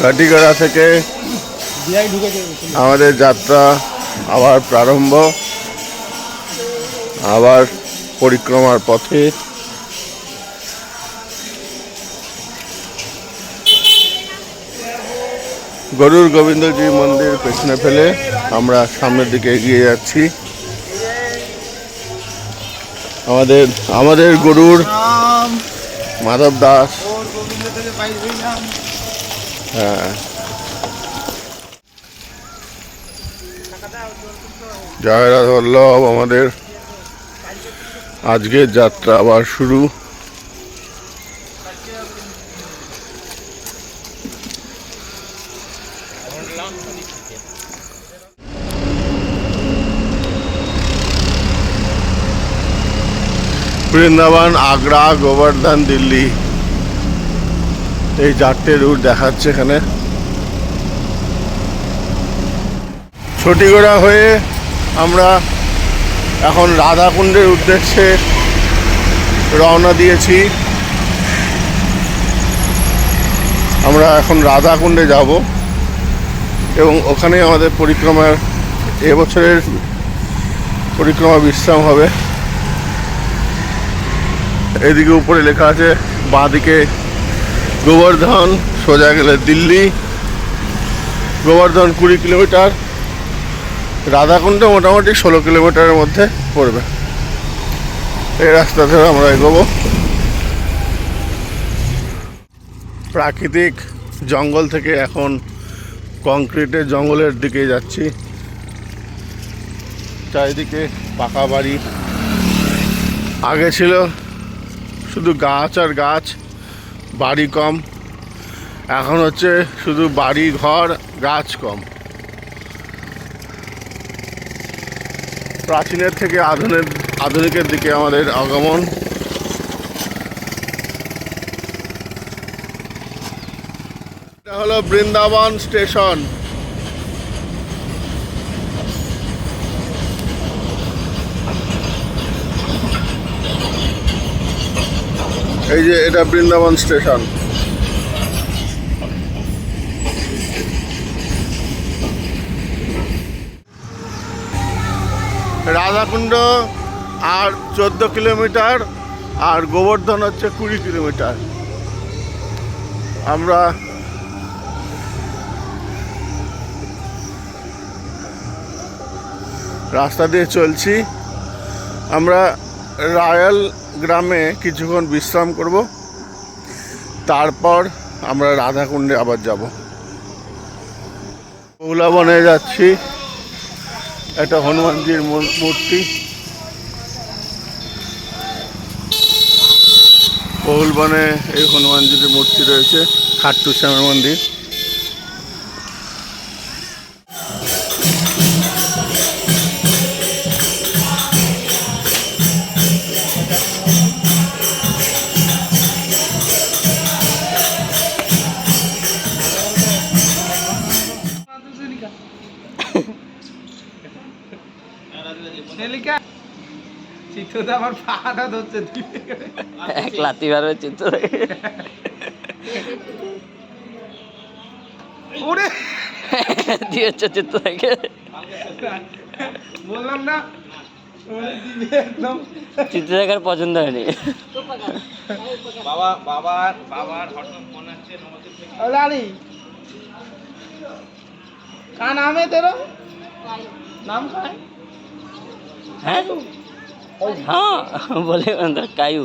কাটিগড়া থেকে আমাদের যাত্রা আবার প্রারম্ভ, আবার পরিক্রমার পথে। গরুর গোবিন্দজি মন্দির পেছনে ফেলে আমরা সামনের দিকে এগিয়ে যাচ্ছি। আমাদের আমাদের গরুর মাধব দাস হ্যাঁ। জয় রাধা আমাদের। আজকের যাত্রা আবার শুরু। বৃন্দাবন আগ্রা গোবর্ধন দিল্লি। এই চারটে রুট দেখাচ্ছে এখানে। ছটিগড়া হয়ে আমরা এখন রাধাকুণ্ডের উদ্দেশ্যে রওনা দিয়েছি। আমরা এখন রাধাকুণ্ডে যাব এবং ওখানে আমাদের পরিক্রমার এবছরের পরিক্রমা বিশ্রাম হবে। এদিকে উপরে লেখা আছে, বাঁদিকে গোবর্ধন, সোজা গেলে দিল্লি। গোবর্ধন কুড়ি কিলোমিটার। রাধাকুণ্ড মোটামুটি ষোলো কিলোমিটারের মধ্যে পড়বে। এই রাস্তা ধরে আমরা এগোবো। প্রাকৃতিক জঙ্গল থেকে এখন কংক্রিটের জঙ্গলের দিকে যাচ্ছি। চারিদিকে পাকা বাড়ি। আগে ছিল শুধু গাছ আর গাছ। বাড়ি কম। এখন হচ্ছে শুধু বাড়ি, ঘর, গাছ কম। প্রাচীনের থেকে আধুনিক, আধুনিকের দিকে আমাদের আগমন। এটা হলো বৃন্দাবন স্টেশন। এই যে এটা বৃন্দাবন স্টেশন। রাধাকুণ্ড আর চোদ্দ কিলোমিটার, আর গোবর্ধন হচ্ছে কুড়ি কিলোমিটার। আমরা রাস্তা দিয়ে চলছি। আমরা রায়াল গ্রামে কিছুক্ষণ বিশ্রাম করব। তারপর আমরা রাধাকুণ্ডে আবার যাব। বনে যাচ্ছি। একটা হনুমানজির মূর- মূর্তি। বহুলবনে এই হনুমানজির মূর্তি রয়েছে, খাট্টু শ্যামের মন্দির। তো আমার পাটা ধরছে এক লাতি মারবে চিত্র ওরে! চিত্র বললাম না চিত্ররেখার পছন্দ হয়নি। বাবা বাবার বাবার নাম নাম খায় হ্যাঁ? हाँ बोले अंदर कायू।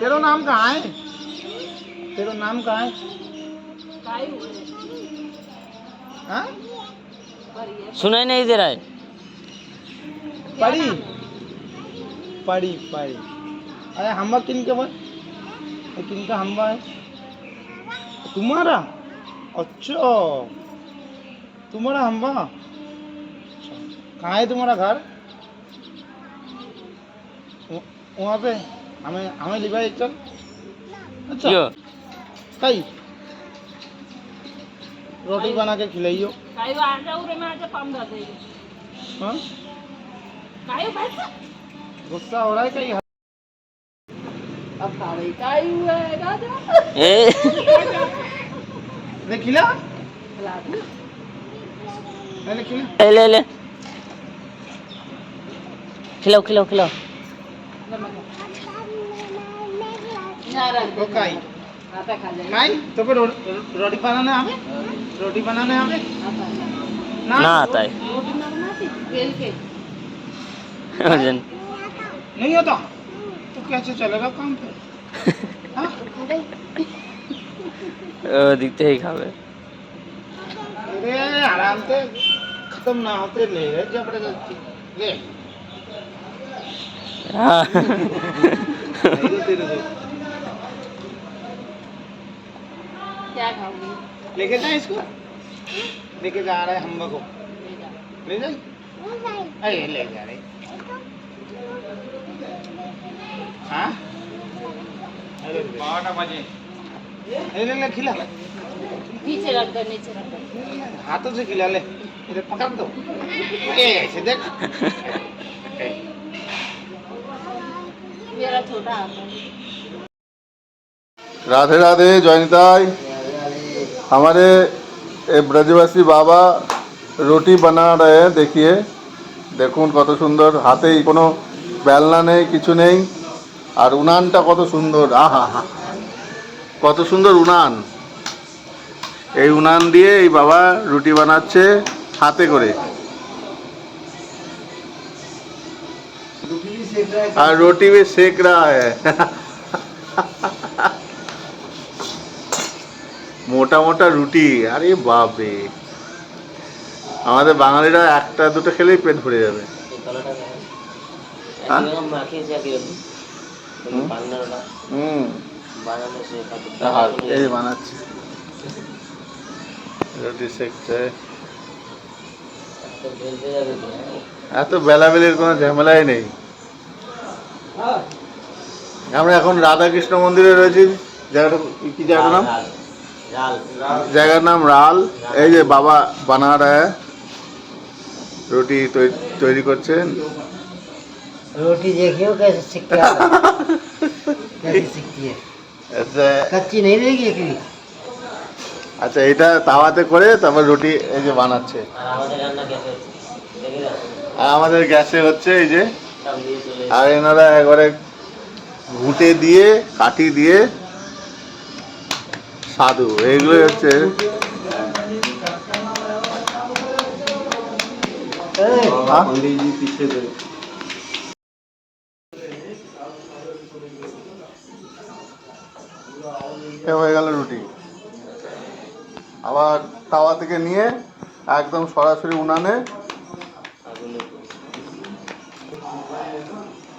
तेरो नाम कहाँ है? तेरो नाम कहाँ है? कायू हाँ? सुनाई नहीं दे रहा है। पड़ी। पड़ी पड़ी। अरे हम किन किनके बस किनका हम हम्बा तुम्हारा? अच्छा। तुम्हारा हम हम्बा? कहाँ है तुम्हारा घर वह- वहाँ पे हमें हमें लिवाई चल अच्छा क्यों कई रोटी बना के खिलाइयो काही आजा उरे में आजा पाम दादे हाँ काय भाई गुस्सा हो रहा है कहीं ए ले खिला ले ले हमें ना आता है अर्जुन नहीं होता तो कैसे चलेगा काम फिर हाँ? ও দিতে ही খাবে अरे आराम से खत्म ना होते ले रे जबरदस्ती ले हाँ नहीं तो तेरे को लेके इसको। लेके जा रहा है हम को। ले अरे ले जा रहे हाँ? अरे ले ले खिला। नीचे रख दो नीचे रख दो। हाथों से खिला ले। इधर पकड़ दो। ऐसे देख। राधे राधे जयनिताई हमारे ए ब्रजवासी बाबा রুটি বানা রয়ে দেখিয়ে দেখুন কত সুন্দর হাতেই কোনো বেলনা নেই কিছু নেই আর উনানটা কত সুন্দর আহা হা কত সুন্দর উনান এই উনান দিয়ে এই বাবা রুটি বানাচ্ছে হাতে করে আর রুটি भी सेक रहा है মোটা মোটা রুটি আরে বাপরে আমাদের বাঙালিরা একটা দুটো খেলেই পেট ভরে যাবে হ্যাঁ? হুম? হুম আহা, এই বানাচ্ছে রুটি সেকছে এত বেলাবেলির কোনো ঝামেলাই নেই আমরা এখন রাধাকৃষ্ণ মন্দিরে রয়েছি জায়গাটা কি জায়গাটার নাম জায়গার নাম রাল এই যে বাবা বানা রা হ্যায়। রুটি তৈ- তৈরি করছেন रोटी देखियो कैसे सिकती है कैसे सिकती है আচ্ছা कच्ची नहीं रहेगी एक भी আচ্ছা এটা তাওয়াতে করে তারপর রুটি এই যে বানাচ্ছে আর আমাদের গ্যাসে হচ্ছে এই যে আর এনারা একবারে ঘুটে দিয়ে, কাঠি দিয়ে সাধু এইগুলোই হচ্ছে হ্যাঁ? হয়ে গেল রুটি আবার তাওয়া থেকে নিয়ে একদম সরাসরি উনানে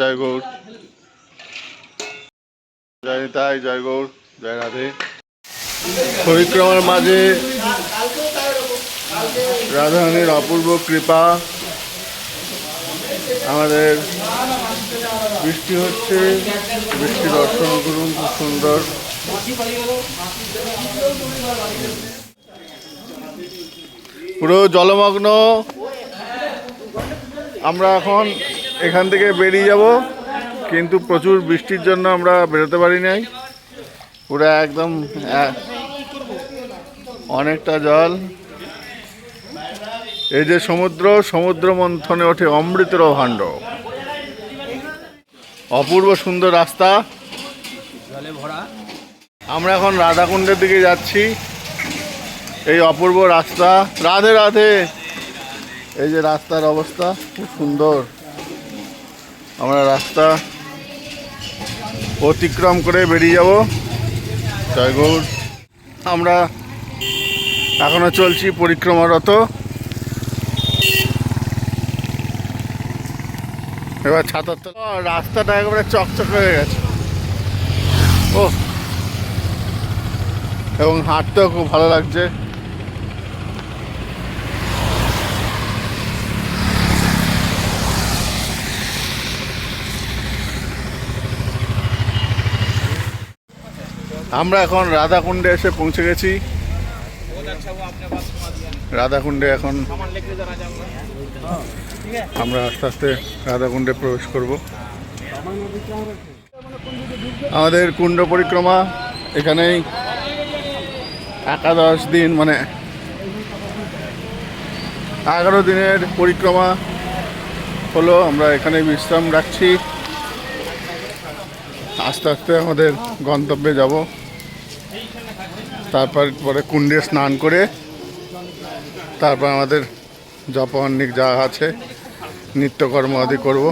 জয় গৌর। জয় নিতাই, জয় জয় রাধে। পরিক্রমার মাঝে রাধারানীর অপূর্ব কৃপা। আমাদের বৃষ্টি হচ্ছে, বৃষ্টি দর্শন করুন, খুব সুন্দর। পুরো জলমগ্ন। আমরা এখন এখান থেকে বেরিয়ে যাব। কিন্তু প্রচুর বৃষ্টির জন্য আমরা বেরোতে পারি নাই। পুরো একদম অনেকটা জল। এই যে সমুদ্র সমুদ্র মন্থনে ওঠে অমৃতের ভাণ্ড অপূর্ব সুন্দর রাস্তা। আমরা এখন রাধাকুণ্ডের দিকে যাচ্ছি। এই অপূর্ব রাস্তা। রাধে রাধে। এই যে রাস্তার অবস্থা, খুব সুন্দর। আমরা রাস্তা অতিক্রম করে বেরিয়ে যাব। জয় গৌর। আমরা এখনও চলছি পরিক্রমারত। এবার ছাতার তলা রাস্তাটা একেবারে চকচক হয়ে গেছে। ও। এবং হাঁটতেও খুব ভালো লাগছে। আমরা এখন রাধাকুণ্ডে এসে পৌঁছে গেছি। রাধাকুণ্ডে এখন আমরা আস্তে আস্তে রাধাকুণ্ডে প্রবেশ করব। আমাদের কুণ্ড পরিক্রমা এখানেই একাদশ দিন মানে এগারো দিনের পরিক্রমা হলো। আমরা এখানে বিশ্রাম রাখছি। আস্তে আস্তে আমাদের গন্তব্যে যাব। তারপর পরে কুণ্ডে স্নান করে তারপর আমাদের জপান্নিক যা আছে নিত্যকর্ম আদি করব।